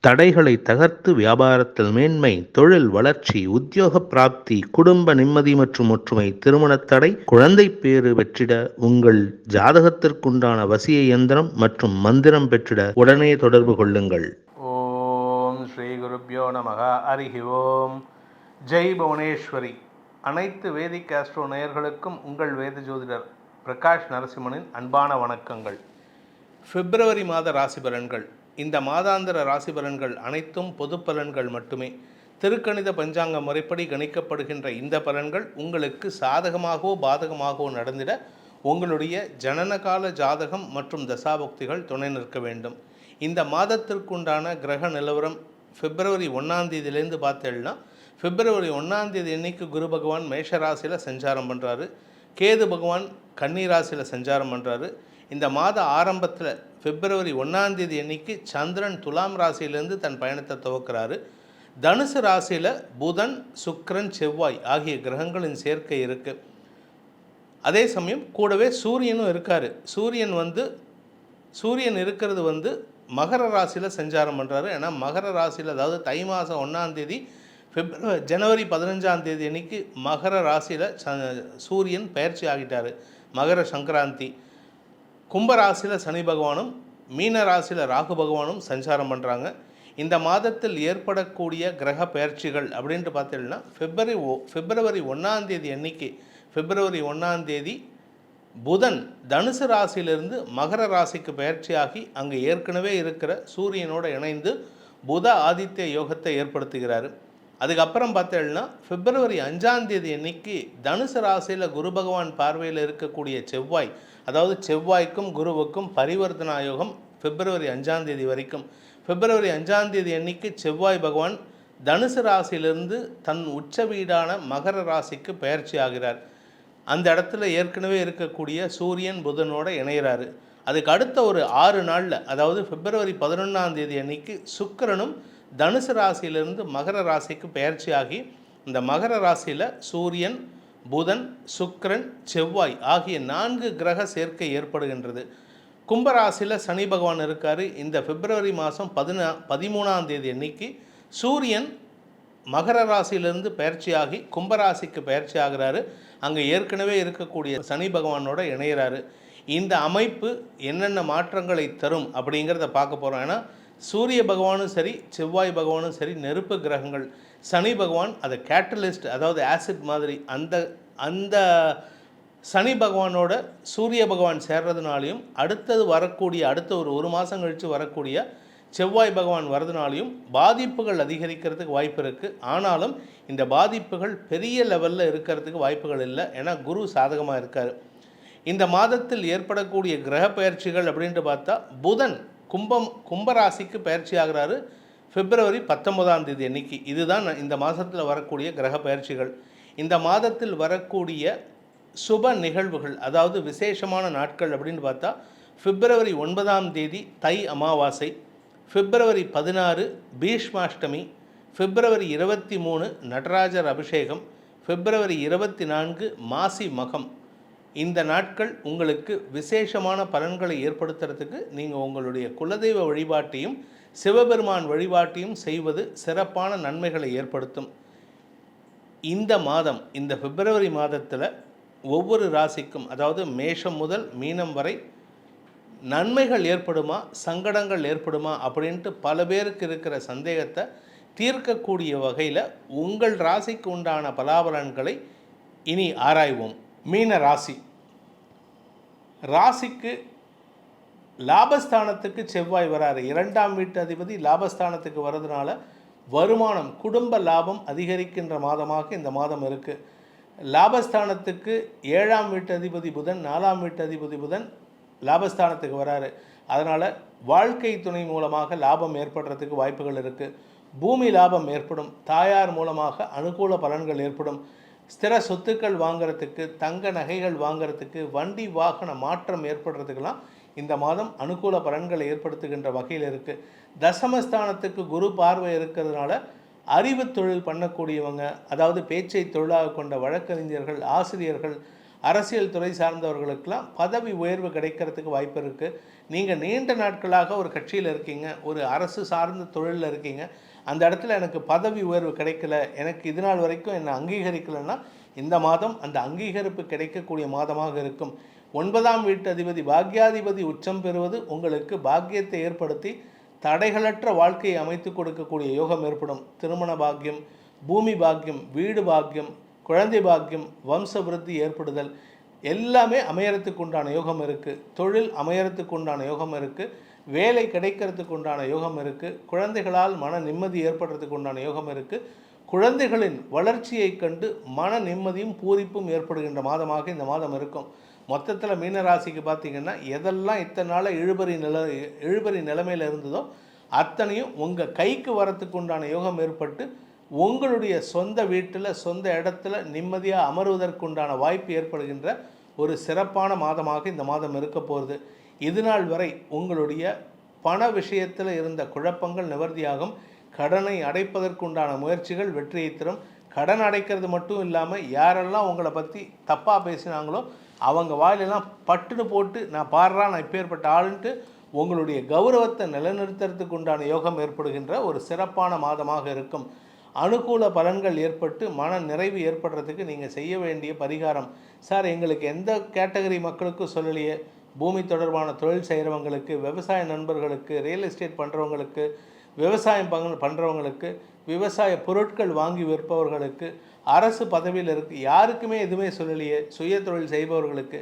தடைகளை தகர்த்து வியாபாரத்தில் மேன்மை தொழில் வளர்ச்சி உத்தியோக பிராப்தி குடும்ப நிம்மதி மற்றும் ஒற்றுமை திருமணத் தடை குழந்தை பேறு பெற்றிட உங்கள் ஜாதகத்திற்குண்டான வசிய இயந்திரம் மற்றும் மந்திரம் பெற்றிட உடனே தொடர்பு கொள்ளுங்கள். ஓம் ஸ்ரீ குருப்யோ நமக. ஹரிஹி ஓம். ஜெய் புவனேஸ்வரி. அனைத்து வேதிக் ஆஸ்ட்ரோ நேயர்களுக்கும் உங்கள் வேத ஜோதிடர் பிரகாஷ் நரசிம்மனின் அன்பான வணக்கங்கள். பிப்ரவரி மாத ராசி பலன்கள் இந்த மாதாந்திர ராசி பலன்கள் அனைத்தும் பொது பலன்கள் மட்டுமே. திருக்கணித பஞ்சாங்க முறைப்படி கணிக்கப்படுகின்ற இந்த பலன்கள் உங்களுக்கு சாதகமாகவோ பாதகமாகவோ நடந்திட உங்களுடைய ஜனனகால ஜாதகம் மற்றும் தசாபக்திகள் துணை நிற்க வேண்டும். இந்த மாதத்திற்குண்டான கிரக நிலவரம் பிப்ரவரி ஒன்றாம் தேதியிலேருந்து பார்த்தேன்னா பிப்ரவரி ஒன்றாம் தேதி அன்னைக்கு குரு பகவான் மேஷராசியில் சஞ்சாரம் பண்ணுறாரு கேது பகவான் கன்னிராசியில் சஞ்சாரம் பண்ணுறாரு இந்த மாத ஆரம்பத்தில் பிப்ரவரி ஒன்றாந்தேதி அன்னைக்கு சந்திரன் துலாம் ராசியிலேருந்து தன் பயணத்தை துவக்கிறாரு. தனுசு ராசியில் புதன் சுக்கிரன் செவ்வாய் ஆகிய கிரகங்களின் சேர்க்கை இருக்குது அதே சமயம் கூடவே சூரியனும் இருக்கார். சூரியன் வந்து சூரியன் இருக்கிறது வந்து மகர ராசியில் சஞ்சாரம் பண்ணுறாரு ஏன்னா மகர ராசியில் அதாவது தை மாதம் ஒன்றாந்தேதி பிப்ரவரி ஜனவரி பதினஞ்சாம் தேதி அன்னைக்கு மகர ராசியில் சூரியன் பயிற்சி ஆகிட்டார். மகர சங்கராந்தி. கும்ப ராசியில் சனி பகவானும் மீன ராசியில் ராகு பகவானும் சஞ்சாரம் பண்ணுறாங்க இந்த மாதத்தில் ஏற்படக்கூடிய கிரக பயிற்சிகள் அப்படின்ட்டு பார்த்தீங்கன்னா பிப்ரவரி ஓ பிப்ரவரி ஒன்றாம் தேதி அன்னைக்கு பிப்ரவரி ஒன்றாம் தேதி புதன் தனுசு ராசியிலிருந்து மகர ராசிக்கு பயிற்சியாகி அங்கே ஏற்கனவே இருக்கிற சூரியனோடு இணைந்து புத ஆதித்ய யோகத்தை ஏற்படுத்துகிறார். அதுக்கப்புறம் பார்த்தேன்னா பிப்ரவரி அஞ்சாந்தேதி அன்னைக்கு தனுசு ராசியில் குரு பகவான் பார்வையில் இருக்கக்கூடிய செவ்வாய் அதாவது செவ்வாய்க்கும் குருவுக்கும் பரிவர்த்தனா யோகம் பிப்ரவரி அஞ்சாந்தேதி வரைக்கும். பிப்ரவரி அஞ்சாந்தேதி அன்னைக்கு செவ்வாய் பகவான் தனுசு ராசியிலிருந்து தன் உச்ச வீடான மகர ராசிக்கு பயிற்சி ஆகிறார். அந்த இடத்துல ஏற்கனவே இருக்கக்கூடிய சூரியன் புதனோட இணைகிறாரு அதுக்கு அடுத்த ஒரு ஆறு நாளில் அதாவது பிப்ரவரி பதினொன்றாம் தேதி அன்னைக்கு சுக்கிரனும் தனுசு ராசியிலிருந்து மகர ராசிக்கு பயிற்சியாகி இந்த மகர ராசியில் சூரியன் புதன் சுக்ரன் செவ்வாய் ஆகிய நான்கு கிரக சேர்க்கை ஏற்படுகின்றது. கும்பராசியில் சனி பகவான் இருக்கார். இந்த பிப்ரவரி மாதம் பதினா பதிமூணாம் தேதி அன்னைக்கு சூரியன் மகர ராசியிலிருந்து பயிற்சியாகி கும்பராசிக்கு பயிற்சி ஆகிறாரு அங்கே ஏற்கனவே இருக்கக்கூடிய சனி பகவானோட இணையிறாரு. இந்த அமைப்பு என்னென்ன மாற்றங்களை தரும் அப்படிங்கிறத பார்க்க போகிறோம் ஏன்னா சூரிய பகவானும் சரி செவ்வாய் பகவானும் சரி நெருப்பு கிரகங்கள் சனி பகவான் அதை கேட்டலிஸ்ட் அதாவது ஆசிட் மாதிரி அந்த அந்த சனி பகவானோட சூரிய பகவான் சேர்றதுனாலையும் அடுத்தது வரக்கூடிய அடுத்த ஒரு ஒரு மாதம் கழித்து வரக்கூடிய செவ்வாய் பகவான் வரதுனாலையும் பாதிப்புகள் அதிகரிக்கிறதுக்கு வாய்ப்பு இருக்குது ஆனாலும் இந்த பாதிப்புகள் பெரிய லெவலில் இருக்கிறதுக்கு வாய்ப்புகள் இல்லை. ஏன்னா குரு சாதகமாக இருக்கார். இந்த மாதத்தில் ஏற்படக்கூடிய கிரக பயிற்சிகள் அப்படின்ட்டு பார்த்தா புதன் கும்பம் கும்பராசிக்கு பயிற்சி ஆகிறாரு. பிப்ரவரி பத்தொன்பதாம் தேதி அன்னைக்கு. இதுதான் இந்த மாதத்தில் வரக்கூடிய கிரக பயிற்சிகள். இந்த மாதத்தில் வரக்கூடிய சுப நிகழ்வுகள் அதாவது விசேஷமான நாட்கள் அப்படின்னு பார்த்தா பிப்ரவரி ஒன்பதாம் தேதி தை அமாவாசை பிப்ரவரி பதினாறு பீஷ்மாஷ்டமி பிப்ரவரி இருபத்தி மூணு நடராஜர் அபிஷேகம் பிப்ரவரி இருபத்தி நான்கு மாசி மகம். இந்த நாட்கள் உங்களுக்கு விசேஷமான பலன்களை ஏற்படுத்துறதுக்கு நீங்கள் உங்களுடைய குலதெய்வ வழிபாட்டையும் சிவபெருமான் வழிபாட்டையும் செய்வது சிறப்பான நன்மைகளை ஏற்படுத்தும். இந்த மாதம் இந்த பிப்ரவரி மாதத்தில் ஒவ்வொரு ராசிக்கும் அதாவது மேஷம் முதல் மீனம் வரை நன்மைகள் ஏற்படுமா சங்கடங்கள் ஏற்படுமா அப்படின்ட்டு பல பேருக்கு இருக்கிற சந்தேகத்தை தீர்க்கக்கூடிய வகையில் உங்கள் ராசிக்கு உண்டான பலாபலன்களை இனி ஆராய்வோம். மீன ராசி. ராசிக்கு லாபஸ்தானத்துக்கு செவ்வாய் வராரு. இரண்டாம் வீட்டு அதிபதி லாபஸ்தானத்துக்கு வர்றதுனால வருமானம் குடும்ப லாபம் அதிகரிக்கின்ற மாதமாக இந்த மாதம் இருக்குது லாபஸ்தானத்துக்கு ஏழாம் வீட்டு அதிபதி புதன் நாலாம் வீட்டு அதிபதி புதன் லாபஸ்தானத்துக்கு வராரு. அதனால் வாழ்க்கை துணை மூலமாக லாபம் ஏற்படுறதுக்கு வாய்ப்புகள் இருக்குது பூமி லாபம் ஏற்படும். தாயார் மூலமாக அனுகூல பலன்கள் ஏற்படும். ஸ்திர சொத்துக்கள் வாங்குறதுக்கு தங்க நகைகள் வாங்குறதுக்கு வண்டி வாகன மாற்றம் ஏற்படுறதுக்கெல்லாம் இந்த மாதம் அனுகூல பலன்களை ஏற்படுத்துகின்ற வகையில் இருக்குது தசமஸ்தானத்துக்கு குரு பார்வை இருக்கிறதுனால அறிவு தொழில் பண்ணக்கூடியவங்க அதாவது பேச்சை தொழிலாக கொண்ட வழக்கறிஞர்கள் ஆசிரியர்கள் அரசியல் துறை சார்ந்தவர்களுக்கெல்லாம் பதவி உயர்வு கிடைக்கிறதுக்கு வாய்ப்பு இருக்குது நீங்கள் நீண்ட நாட்களாக ஒரு கட்சியில் இருக்கீங்க ஒரு அரசு சார்ந்த தொழிலில் இருக்கீங்க அந்த இடத்துல எனக்கு பதவி உயர்வு கிடைக்கல எனக்கு இது நாள் வரைக்கும் என்னை அங்கீகரிக்கலைன்னா இந்த மாதம் அந்த அங்கீகரிப்பு கிடைக்கக்கூடிய மாதமாக இருக்கும். ஒன்பதாம் வீட்டு அதிபதி பாக்யாதிபதி உச்சம் பெறுவது உங்களுக்கு பாக்கியத்தை ஏற்படுத்தி தடைகளற்ற வாழ்க்கையை அமைத்து கொடுக்கக்கூடிய யோகம் ஏற்படும். திருமண பாக்கியம் பூமி பாக்கியம் வீடு பாக்கியம் குழந்தை பாக்கியம் வம்ச விருத்தி ஏற்படுதல் எல்லாமே அமையறத்துக்கு உண்டான யோகம் இருக்குது தொழில் அமையறத்துக்கு உண்டான யோகம் இருக்குது வேலை கிடைக்கிறதுக்கு உண்டான யோகம் இருக்குது குழந்தைகளால் மன நிம்மதி ஏற்படுறதுக்கு உண்டான யோகம் இருக்குது குழந்தைகளின் வளர்ச்சியை கண்டு மன நிம்மதியும் பூரிப்பும் ஏற்படுகின்ற மாதமாக இந்த மாதம் இருக்கும். மொத்தத்தில் மீனராசிக்கு பார்த்திங்கன்னா எதெல்லாம் இத்தனை நாளாக இழுபறி நில இழுபறி நிலைமையில் இருந்ததோ அத்தனையும் உங்கள் கைக்கு வரத்துக்கு உண்டான யோகம் ஏற்பட்டு உங்களுடைய சொந்த வீட்டில் சொந்த இடத்துல நிம்மதியாக அமருவதற்குண்டான வாய்ப்பு ஏற்படுகின்ற ஒரு சிறப்பான மாதமாக இந்த மாதம் இருக்க போகிறது இதுநாள் வரை உங்களுடைய பண விஷயத்தில் இருந்த குழப்பங்கள் நிவர்த்தியாகும். கடனை அடைப்பதற்குண்டான முயற்சிகள் வெற்றியை தரும். கடன் அடைக்கிறது மட்டும் இல்லாமல் யாரெல்லாம் உங்களை பற்றி தப்பாக பேசினாங்களோ அவங்க வாயிலெல்லாம் பட்டுன்னு போட்டு நான் பாடுறா நான் இப்பேற்பட்ட ஆளுன்ட்டு உங்களுடைய கௌரவத்தை நிலைநிறுத்துறதுக்கு உண்டான யோகம் ஏற்படுகின்ற ஒரு சிறப்பான மாதமாக இருக்கும். அனுகூல பலன்கள் ஏற்பட்டு மன நிறைவு ஏற்படுறதுக்கு நீங்கள் செய்ய வேண்டிய பரிகாரம். சார் எங்களுக்கு எந்த கேட்டகரி மக்களுக்கும் சொல்லலையே. பூமி தொடர்பான தொழில் செய்கிறவங்களுக்கு விவசாய நண்பர்களுக்கு ரியல் எஸ்டேட் பண்ணுறவங்களுக்கு விவசாயம் பங்க பண்ணுறவங்களுக்கு விவசாய பொருட்கள் வாங்கி விற்பவர்களுக்கு அரசு பதவியில் இருக்கு யாருக்குமே எதுவுமே சொல்லலையே சுய தொழில் செய்பவர்களுக்கு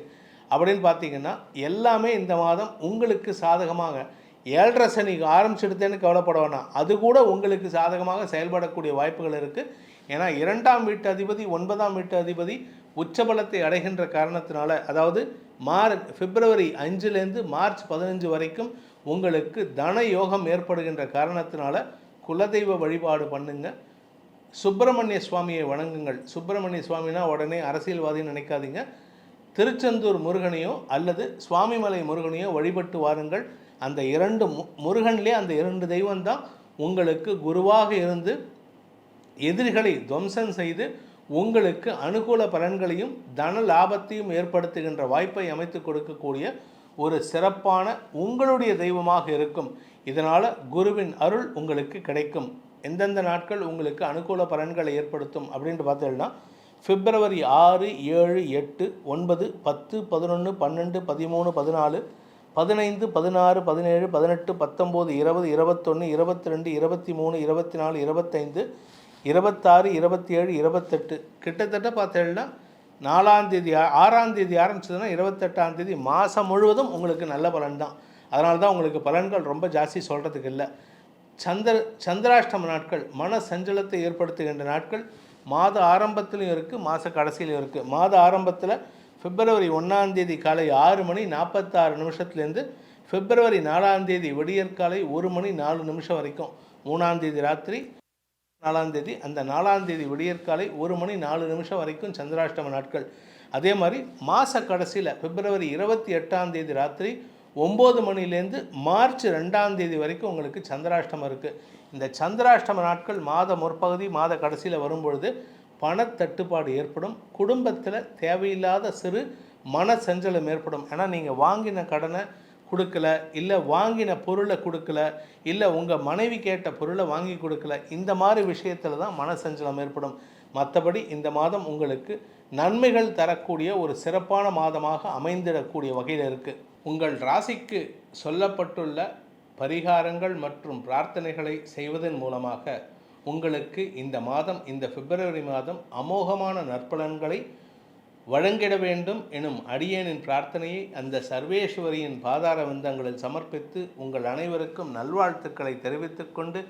அப்படின்னு பார்த்தீங்கன்னா எல்லாமே இந்த மாதம் உங்களுக்கு சாதகமாக ஏழரை சனி ஆரம்பிச்சிடுத்தேன்னு கவலைப்பட வேணாம். அது கூட உங்களுக்கு சாதகமாக செயல்படக்கூடிய வாய்ப்புகள் இருக்குது ஏன்னா இரண்டாம் வீட்டு அதிபதி ஒன்பதாம் வீட்டு அதிபதி உச்சபலத்தை அடைகின்ற காரணத்தினால அதாவது மார் பிப்ரவரி அஞ்சுலேருந்து மார்ச் பதினஞ்சு வரைக்கும் உங்களுக்கு தன யோகம் ஏற்படுகின்ற காரணத்தினால குலதெய்வ வழிபாடு பண்ணுங்க. சுப்பிரமணிய சுவாமியை வணங்குங்கள். சுப்பிரமணிய சுவாமினா உடனே அரசியல்வாதின்னு நினைக்காதீங்க. திருச்செந்தூர் முருகனையோ அல்லது சுவாமிமலை முருகனையோ வழிபட்டு வாருங்கள். அந்த இரண்டு மு முருகன்லே அந்த இரண்டு தெய்வம் தான் உங்களுக்கு குருவாக இருந்து எதிரிகளை துவம்சம் செய்து உங்களுக்கு அனுகூல பலன்களையும் தன லாபத்தையும் ஏற்படுத்துகின்ற வாய்ப்பை அமைத்து கொடுக்கக்கூடிய ஒரு சிறப்பான உங்களுடைய தெய்வமாக இருக்கும். இதனால் குருவின் அருள் உங்களுக்கு கிடைக்கும். எந்தெந்த நாட்கள் உங்களுக்கு அனுகூல பலன்களை ஏற்படுத்தும் அப்படின்ட்டு பார்த்தீங்கன்னா பிப்ரவரி ஆறு ஏழு எட்டு ஒன்பது பத்து பதினொன்று பன்னெண்டு பதிமூணு பதினாலு பதினைந்து பதினாறு பதினேழு பதினெட்டு பத்தொம்போது இருபது இருபத்தொன்று இருபத்தி ரெண்டு இருபத்தி மூணு இருபத்தி நாலு இருபத்தைந்து இருபத்தாறு இருபத்தி ஏழு இருபத்தெட்டு. கிட்டத்தட்ட பார்த்தேன்னா நாலாந்தேதி ஆறாந்தேதி ஆரம்பிச்சதுன்னா இருபத்தெட்டாந்தேதி மாதம் முழுவதும் உங்களுக்கு நல்ல பலன் தான் அதனால தான் உங்களுக்கு பலன்கள் ரொம்ப ஜாஸ்தி சொல்கிறதுக்கு இல்லை. சந்திர சந்திராஷ்டம நாட்கள் மன சஞ்சலத்தை ஏற்படுத்துகின்ற நாட்கள் மாத ஆரம்பத்திலையும் இருக்குது மாத கடைசியிலையும் இருக்குது மாத ஆரம்பத்தில் பிப்ரவரி ஒன்றாந்தேதி காலை ஆறு மணி நாற்பத்தாறு நிமிஷத்துலேருந்து பிப்ரவரி நாலாந்தேதி விடியற்காலை ஒரு மணி நாலு நிமிஷம் வரைக்கும். மூணாந்தேதி ராத்திரி நாலாம் தேதி அந்த நாலாம் தேதி விடியற்காலை ஒரு மணி நாலு நிமிஷம் வரைக்கும் சந்திராஷ்டம நாட்கள். அதே மாதிரி மாத கடைசியில் பிப்ரவரி இருபத்தி எட்டாம் தேதி ராத்திரி ஒம்பது மணிலேருந்து மார்ச் ரெண்டாம் தேதி வரைக்கும் உங்களுக்கு சந்திராஷ்டமம் இருக்குது இந்த சந்திராஷ்டம நாட்கள் மாத முற்பகுதி மாத கடைசியில் வரும்பொழுது பணத்தட்டுப்பாடு ஏற்படும். குடும்பத்தில் தேவையில்லாத சிறு மன சஞ்சலம் ஏற்படும். ஏன்னா நீங்கள் வாங்கின கடனை கொடுக்கல இல்லை வாங்கின பொருளை கொடுக்கல இல்லை உங்கள் மனைவி கேட்ட பொருளை வாங்கி கொடுக்கல இந்த மாதிரி விஷயத்தில் தான் மன சஞ்சலம் ஏற்படும். மற்றபடி இந்த மாதம் உங்களுக்கு நன்மைகள் தரக்கூடிய ஒரு சிறப்பான மாதமாக அமைந்திடக்கூடிய வகையில் இருக்குது உங்கள் ராசிக்கு சொல்லப்பட்டுள்ள பரிகாரங்கள் மற்றும் பிரார்த்தனைகளை செய்வதன் மூலமாக உங்களுக்கு இந்த மாதம் இந்த பிப்ரவரி மாதம் அமோகமான நற்பலன்களை வழங்கிட வேண்டும் எனும் அடியேனின் பிரார்த்தனையை அந்த சர்வேஸ்வரியின் பாதார வந்தங்களில் சமர்ப்பித்து உங்கள் அனைவருக்கும் நல்வாழ்த்துக்களை தெரிவித்துக் கொண்டு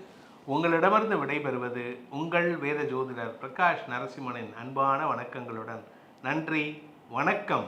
உங்களிடமிருந்து விடைபெறுவது உங்கள் வேத ஜோதிடர் பிரகாஷ் நரசிம்மனின் அன்பான வணக்கங்களுடன். நன்றி வணக்கம்.